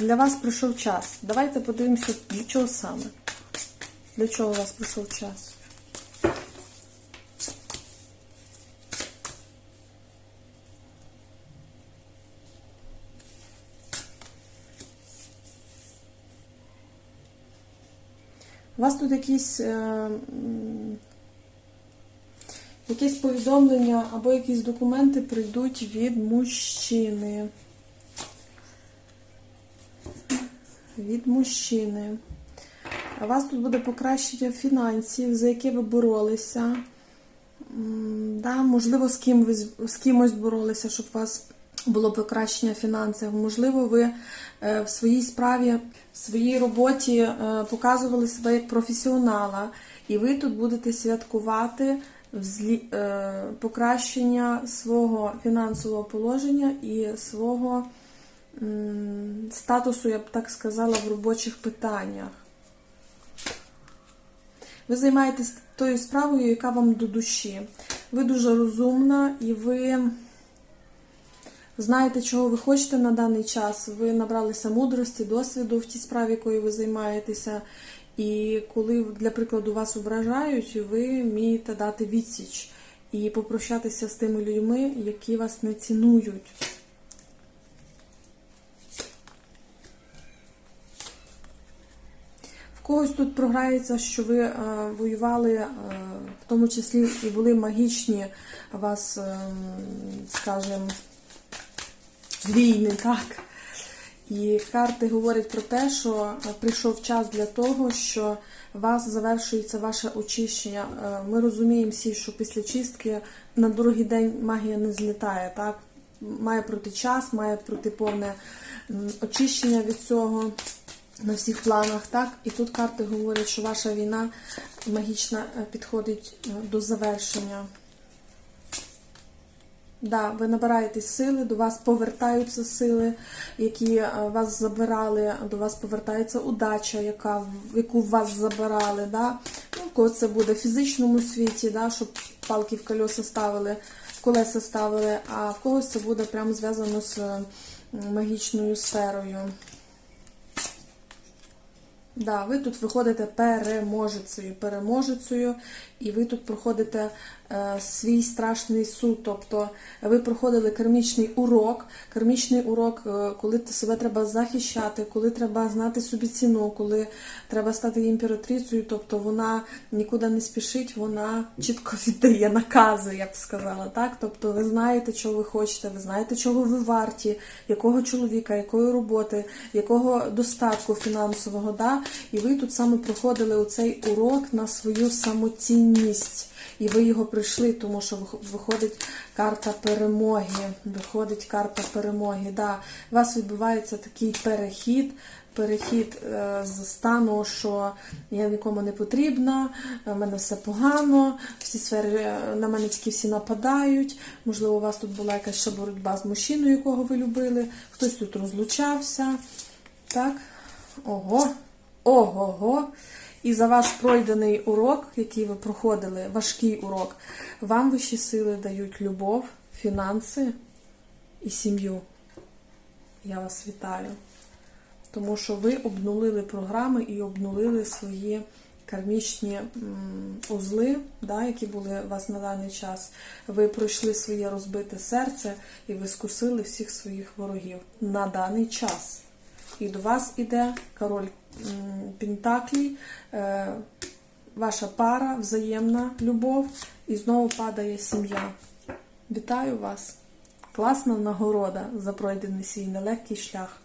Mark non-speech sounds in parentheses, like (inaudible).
для вас прийшов час. Давайте подивимося, для чого саме. Для чого у вас прийшов час? У вас тут якісь, е, якісь повідомлення або якісь документи прийдуть від мужчини. Від мужчини. Вас тут буде покращення фінансів, за яке ви боролися. Да, можливо, з, ким ви, з- кимось боролися, щоб у вас було покращення фінансів. Можливо, ви е, в своїй справі, в своїй роботі е, показували себе як професіонала, і ви тут будете святкувати е, покращення свого фінансового положення і свого статусу, я б так сказала, в робочих питаннях. Ви займаєтесь тою справою, яка вам до душі. Ви дуже розумна і ви знаєте, чого ви хочете на даний час. Ви набралися мудрості, досвіду в тій справі, якою ви займаєтеся. І коли, для прикладу, вас ображають, ви вмієте дати відсіч і попрощатися з тими людьми, які вас не цінують. Когось тут програється, що ви е, воювали, е, в тому числі і були магічні вас, е, скажімо, війни, так. І карти говорять про те, що е, прийшов час для того, що вас завершується ваше очищення. Е, Ми розуміємо всі, що після чистки на другий день магія не злітає, так? Має пройти час, має пройти повне очищення від цього на всіх планах, так? І тут карти говорять, що ваша війна магічна е, підходить е, до завершення. Да, ви набираєтесь сили, до вас повертаються сили, які е, вас забирали, до вас повертається удача, яка, яку вас забирали. Да? Ну, кого це буде в фізичному світі, да, щоб палки в колеса ставили, в колеса ставили, а в когось це буде прямо зв'язано з магічною сферою. Да, ви тут виходите переможецею, переможецею, і ви тут проходите е, свій страшний суд. Тобто ви проходили кармічний урок. Кармічний урок, е, коли себе треба захищати, коли треба знати собі ціну, коли треба стати імператрицею, тобто вона нікуди не спішить, вона чітко (laughs) віддає накази, я б сказала. Так? Тобто ви знаєте, чого ви хочете, ви знаєте, чого ви варті, якого чоловіка, якої роботи, якого достатку фінансового. Да? І ви тут саме проходили цей урок на свою самоцінність. І ви його прийшли, тому що виходить карта перемоги. Виходить карта перемоги. Да. У вас відбувається такий перехід. Перехід е, з стану, що я нікому не потрібна, в мене все погано, всі сфери е, на мене тільки всі нападають. Можливо, у вас тут була якась ще боротьба з мужчиною, якого ви любили, хтось тут розлучався. Так? Ого, ого-го. І за ваш пройдений урок, який ви проходили, важкий урок, вам вищі сили дають любов, фінанси і сім'ю. Я вас вітаю. Тому що ви обнулили програми і обнулили свої кармічні узли, да, які були у вас на даний час. Ви пройшли своє розбите серце і ви скусили всіх своїх ворогів на даний час. І до вас іде король Пентаклій, е, ваша пара, взаємна любов, і знову падає сім'я. Вітаю вас! Класна нагорода за пройдений свій нелегкий шлях.